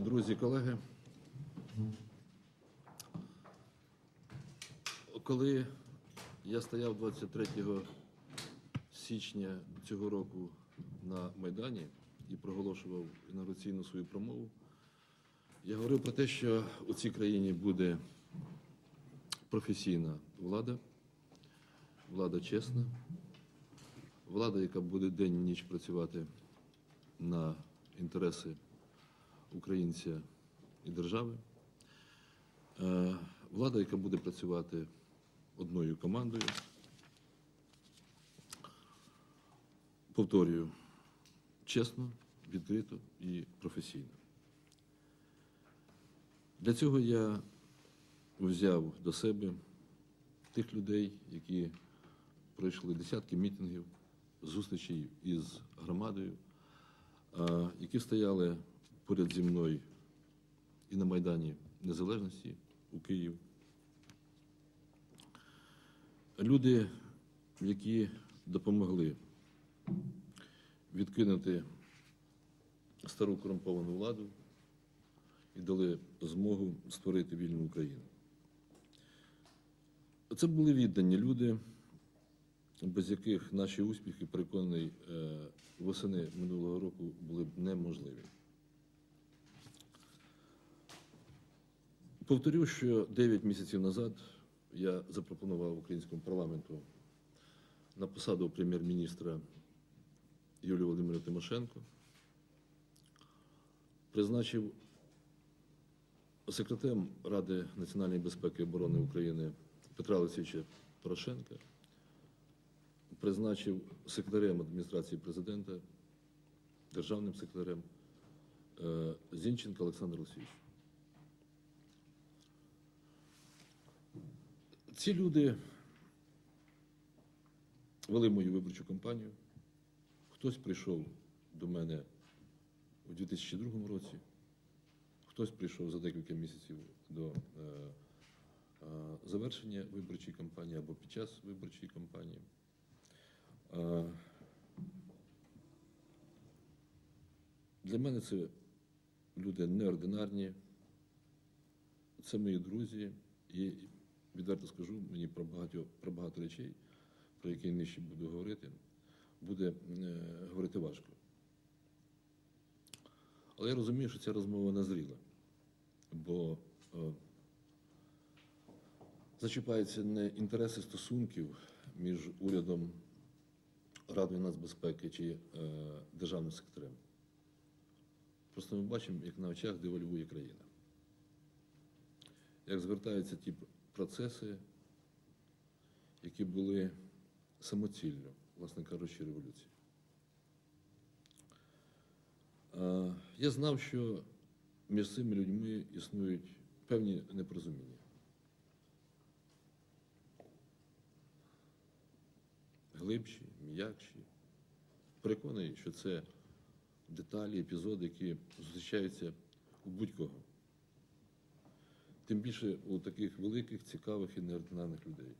Друзі, колеги, коли я стояв 23 січня цього року на Майдані і проголошував інаугураційну свою промову, я говорив про те, що у цій країні буде професійна влада, влада чесна, влада, яка буде день і ніч працювати на інтереси українця і держави, Е, влада, яка буде працювати одною командою. Повторюю, чесно, відкрито і професійно. Для цього я взяв до себе тих людей, які пройшли десятки мітингів, зустрічей із громадою, які стояли поряд зі мною і на Майдані Незалежності у Київ. Люди, які допомогли відкинути стару корумповану владу і дали змогу створити вільну Україну. Це були віддані люди, без яких наші успіхи, переконаний, е, восени минулого року були б неможливі. Повторю, що 9 місяців назад я запропонував українському парламенту на посаду прем'єр-міністра Юлію Володимирівну Тимошенко, призначив секретарем Ради національної безпеки і оборони України Петра Олексійовича Порошенка, призначив секретарем адміністрації президента, державним секретарем е, Зінченка Олександра Олексійовича. Ці люди вели мою виборчу кампанію. Хтось прийшов до мене у 2002 році, хтось прийшов за декілька місяців до е, е, завершення виборчої кампанії або під час виборчої кампанії. Е, для мене це люди неординарні, це мої друзі, і відверто скажу, мені про багато, про багато речей, про які нижче буду говорити, буде говорити важко. Але я розумію, що ця розмова назріла, бо е, зачіпаються не інтереси стосунків між урядом, Радою нацбезпеки чи е, державним секретарем. Просто ми бачимо, як на очах девальвує країна. Як звертаються ті процеси, які були самоцільно, власне кажучи, революції. Я знав, що між цими людьми існують певні непорозуміння. Глибші, м'якші. Переконаний, що це деталі, епізоди, які зустрічаються у будь-кого. Тим більше у таких великих, цікавих і неординарних людей.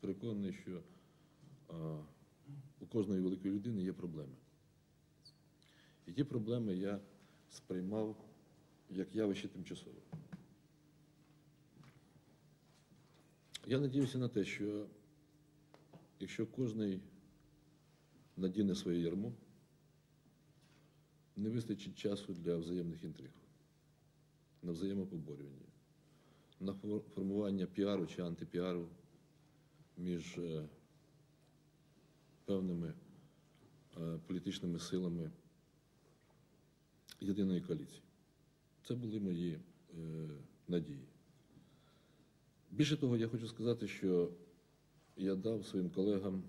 Переконаний, що а, у кожної великої людини є проблеми. І ті проблеми я сприймав як явище тимчасове. Я надіюся на те, що якщо кожний надіне своє ярмо, не вистачить часу для взаємних інтриг, на взаємопоборювання, на формування піару чи антипіару між е, певними е, політичними силами єдиної коаліції. Це були мої е, надії. Більше того, я хочу сказати, що я дав своїм колегам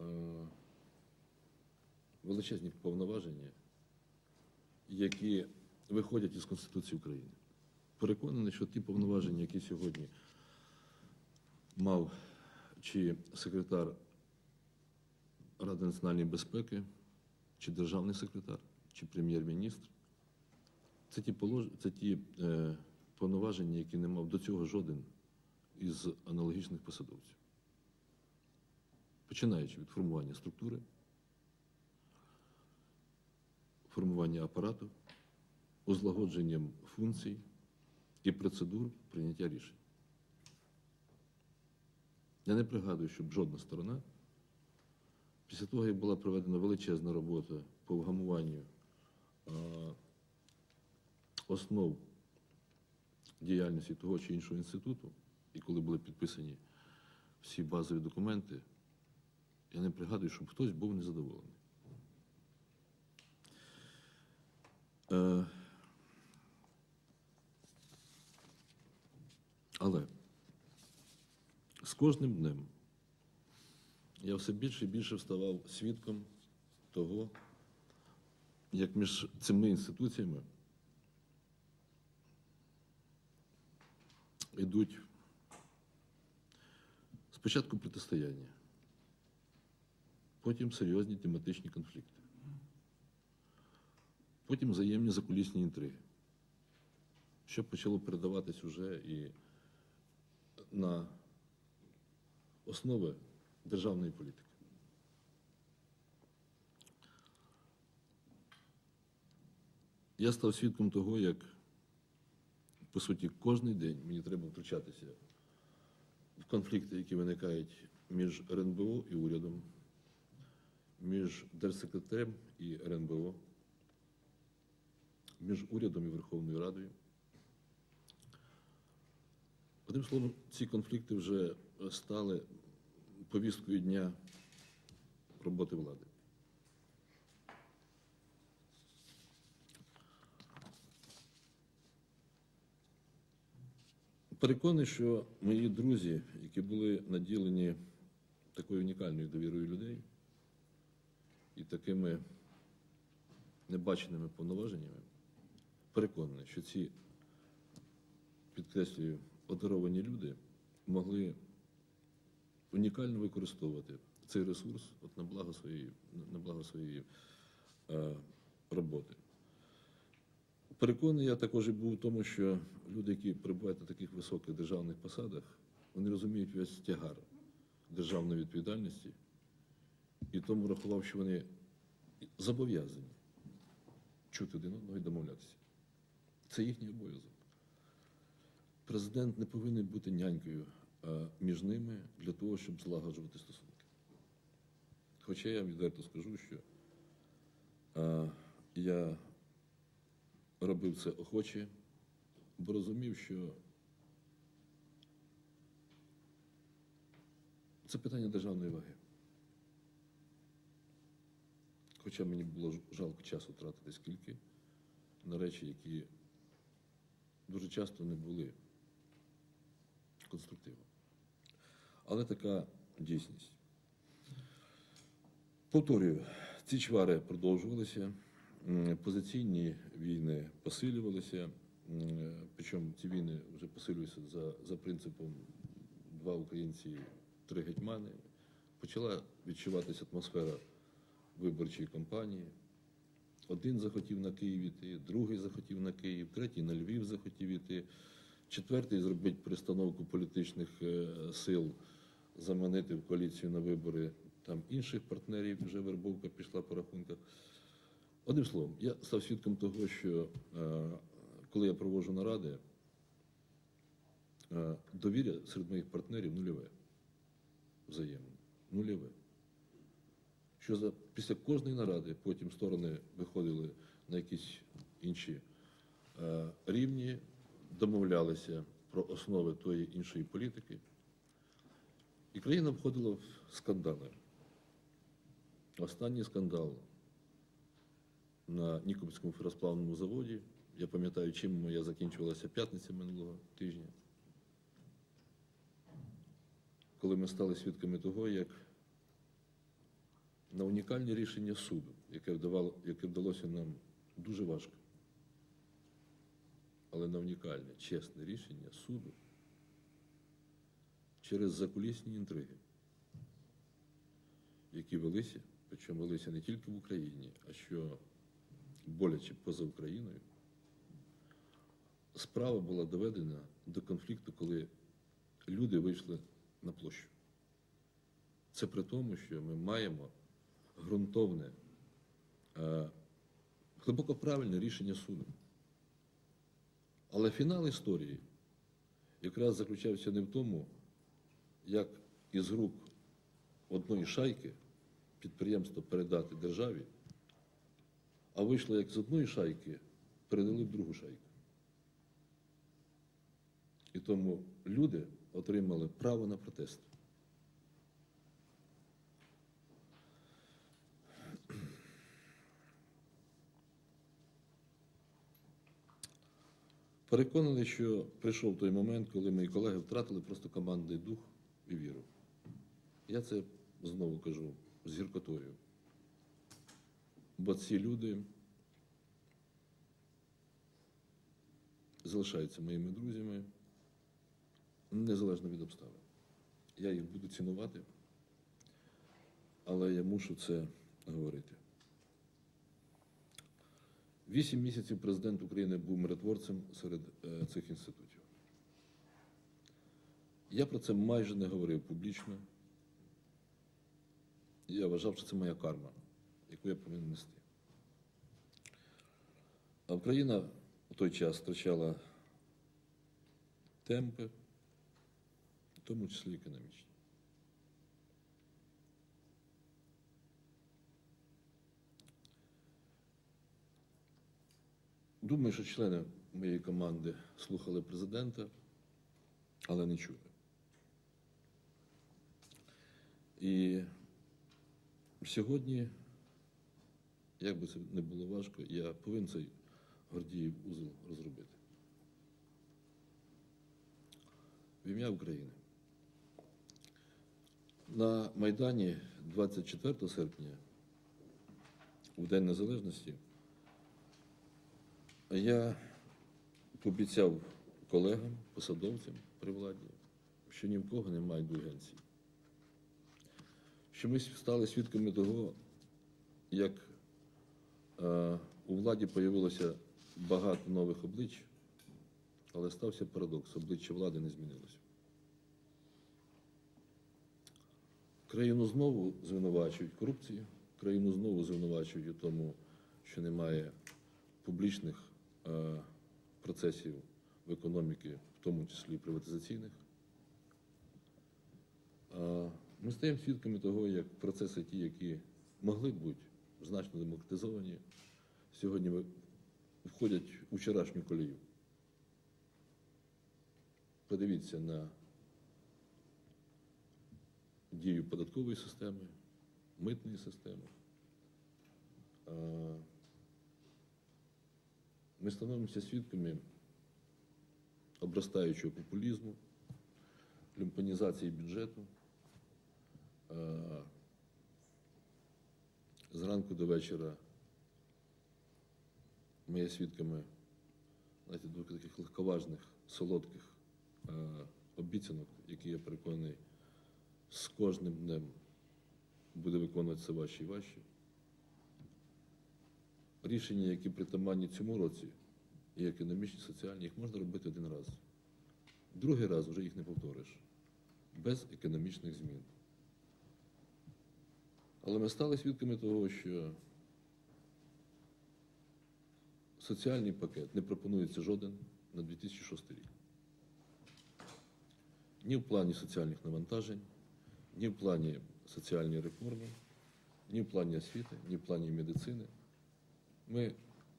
е, величезні повноваження, які виходять із Конституції України. Переконаний, що ті повноваження, які сьогодні мав чи секретар Ради національної безпеки, чи державний секретар, чи прем'єр-міністр, Це ті, полож... це ті е, повноваження, які не мав до цього жоден із аналогічних посадовців. Починаючи від формування структури, формування апарату, узлагодженням функцій і процедур прийняття рішень. Я не пригадую, щоб жодна сторона, після того, як була проведена величезна робота по вгамуванню основ діяльності того чи іншого інституту, і коли були підписані всі базові документи, я не пригадую, щоб хтось був незадоволений. Е, але з кожним днем я все більше і більше вставав свідком того, як між цими інституціями йдуть спочатку протистояння, потім серйозні тематичні конфлікти, потім взаємні закулісні інтриги, що почало передаватись уже і на основи державної політики. Я став свідком того, як, по суті, кожен день мені треба втручатися в конфлікти, які виникають між РНБО і урядом, між держсекретарем і РНБО, між урядом і Верховною Радою. Одним словом, ці конфлікти вже стали повісткою дня роботи влади. Переконаний, що мої друзі, які були наділені такою унікальною довірою людей і такими небаченими повноваженнями, переконаний, що ці, підкреслюю, одаровані люди могли унікально використовувати цей ресурс от на благо своєї, на благо своєї е, роботи. Переконаний я також і був у тому, що люди, які перебувають на таких високих державних посадах, вони розуміють весь тягар державної відповідальності і тому рахував, що вони зобов'язані чути один одного і домовлятися. Це їхній обов'язок. Президент не повинен бути нянькою між ними для того, щоб злагоджувати стосунки. Хоча я відверто скажу, що я робив це охоче, бо розумів, що це питання державної ваги. Хоча мені було жалко часу тратити скільки на речі, які дуже часто не були конструктивом. Але така дійсність. Повторюю, ці чвари продовжувалися, позиційні війни посилювалися, причому ці війни вже посилюються за, за принципом два українці, три гетьмани. Почала відчуватися атмосфера виборчої кампанії. Один захотів на Київ іти, другий захотів на Київ, третій на Львів захотів іти, четвертий зробити перестановку політичних е, сил, заманити в коаліцію на вибори там інших партнерів, вже вербовка пішла по рахунках. Одним словом, я став свідком того, що е, коли я проводжу наради, е, довір'я серед моїх партнерів нульове. Взаємно. Нульове що за, після кожної наради потім сторони виходили на якісь інші е, рівні, домовлялися про основи тої іншої політики. І країна входила в скандали. Останній скандал на Нікопольському феросплавному заводі. Я пам'ятаю, чим моя закінчувалася п'ятниця минулого тижня, коли ми стали свідками того, як на унікальне рішення суду, яке, вдавало, яке вдалося нам дуже важко. Але на унікальне, чесне рішення суду через закулісні інтриги, які велися, причому велися не тільки в Україні, а що боляче поза Україною, справа була доведена до конфлікту, коли люди вийшли на площу. Це при тому, що ми маємо ґрунтовне, е, глибоко правильне рішення суду. Але фінал історії якраз заключався не в тому, як із рук одної шайки підприємство передати державі, а вийшло як з одної шайки передали в другу шайку. І тому люди отримали право на протест. Переконаний, що прийшов той момент, коли мої колеги втратили просто командний дух і віру. Я це знову кажу з гіркотою. Бо ці люди залишаються моїми друзями незалежно від обставин. Я їх буду цінувати, але я мушу це говорити. Вісім місяців президент України був миротворцем серед е, цих інститутів. Я про це майже не говорив публічно. Я вважав, що це моя карма, яку я повинен нести. А Україна в той час втрачала темпи, в тому числі економічні. Думаю, що члени моєї команди слухали президента, але не чули. І сьогодні, як би це не було важко, я повинен цей Гордіїв узел розробити. В ім'я України. На Майдані 24 серпня, у День Незалежності, я пообіцяв колегам, посадовцям при владі, що ні в кого немає індульгенції. Що ми стали свідками того, як у владі з'явилося багато нових облич, але стався парадокс, обличчя влади не змінилося. Країну знову звинувачують в корупції, країну знову звинувачують у тому, що немає публічних е, процесів в економіці, в тому числі приватизаційних. Е, Ми стаємо свідками того, як процеси ті, які могли б бути значно демократизовані, сьогодні входять у вчорашню колію. Подивіться на дію податкової системи, митної системи. Ми становимося свідками обростаючого популізму, люмпанізації бюджету. Зранку до вечора ми є свідками знаєте, двох таких легковажних, солодких е, обіцянок, які я переконаний, з кожним днем буде виконуватися ваші і ваші. Рішення, які притаманні цьому році, і економічні, і соціальні, їх можна робити один раз. Другий раз вже їх не повториш. Без економічних змін. Але ми стали свідками того, що соціальний пакет не пропонується жоден на 2006 рік. Ні в плані соціальних навантажень, ні в плані соціальної реформи, ні в плані освіти, ні в плані медицини. Ми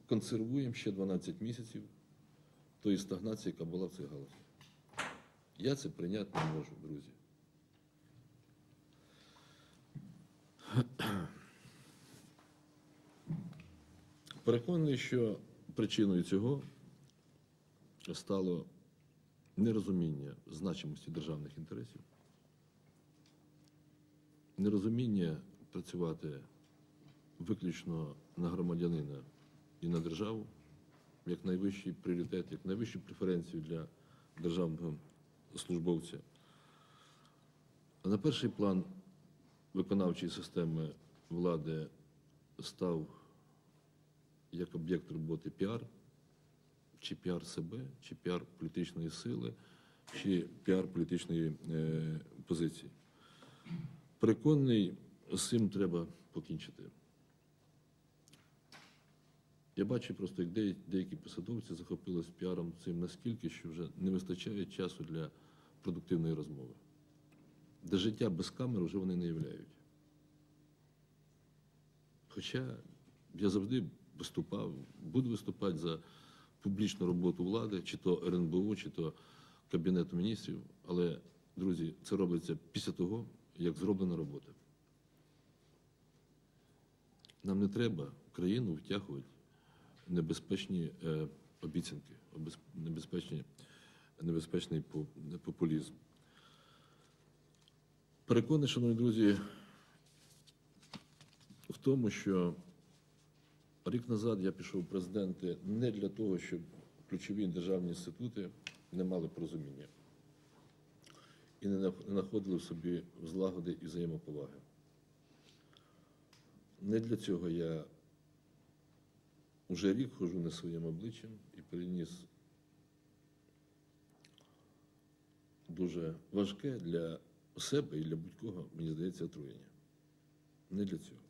консервуємо ще 12 місяців тої стагнації, яка була в цих галузях. Я це прийняти не можу, друзі. Переконаний, що причиною цього стало нерозуміння значимості державних інтересів, нерозуміння працювати виключно на громадянина і на державу як найвищий пріоритет, як найвищу преференцію для державного службовця. На перший план виконавчої системи влади став як об'єкт роботи піар, чи піар себе, чи піар політичної сили, чи піар політичної е, позиції. Переконаний, з цим треба покінчити. Я бачу просто, як деякі, посадовці захопились піаром цим наскільки, що вже не вистачає часу для продуктивної розмови. Де життя без камер вже вони не являють. Хоча я завжди виступав, буду виступати за публічну роботу влади, чи то РНБО, чи то Кабінету міністрів. Але, друзі, це робиться після того, як зроблена робота. Нам не треба країну втягувати небезпечні е, обіцянки, небезпечні, небезпечний популізм. Переконаний, шановні друзі, в тому, що рік назад я пішов в президенти не для того, щоб ключові державні інститути не мали порозуміння і не знаходили в собі злагоди і взаємоповаги. Не для цього я уже рік хожу не своїм обличчям і переніс дуже важке для себе і для будь-кого, мені здається, отруєння. Не для цього.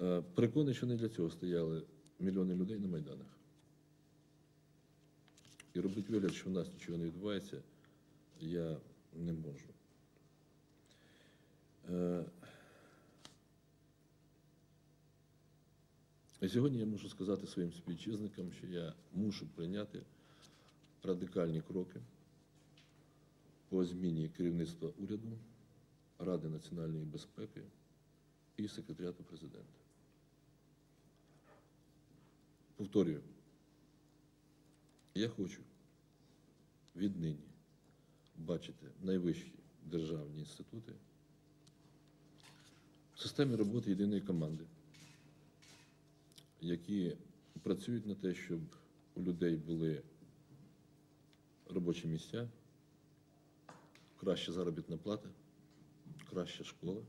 Е, Переконаний, що не для цього стояли мільйони людей на Майданах. І робити вигляд, що в нас нічого не відбувається, я не можу. Е, І сьогодні я можу сказати своїм співвітчизникам, що я мушу прийняти радикальні кроки по зміні керівництва уряду, Ради національної безпеки і секретаріату президента. Повторюю, я хочу віднині бачити найвищі державні інститути в системі роботи єдиної команди, які працюють на те, щоб у людей були робочі місця, краща заробітна плата, краща школа,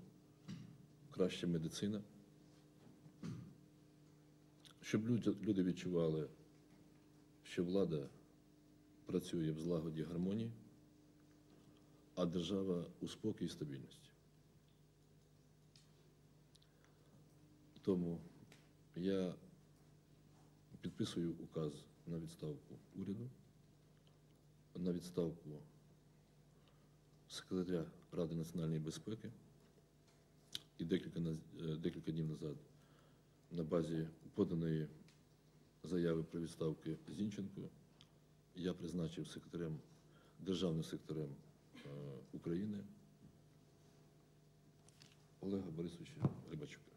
краща медицина, щоб люди, відчували, що влада працює в злагоді гармонії, а держава у спокій і стабільності. Тому я підписую указ на відставку уряду, на відставку секретаря Ради національної безпеки. І декілька, е, декілька днів назад на базі поданої заяви про відставки Зінченко я призначив секретарем, державним секретарем е, України Олега Борисовича Рибачука.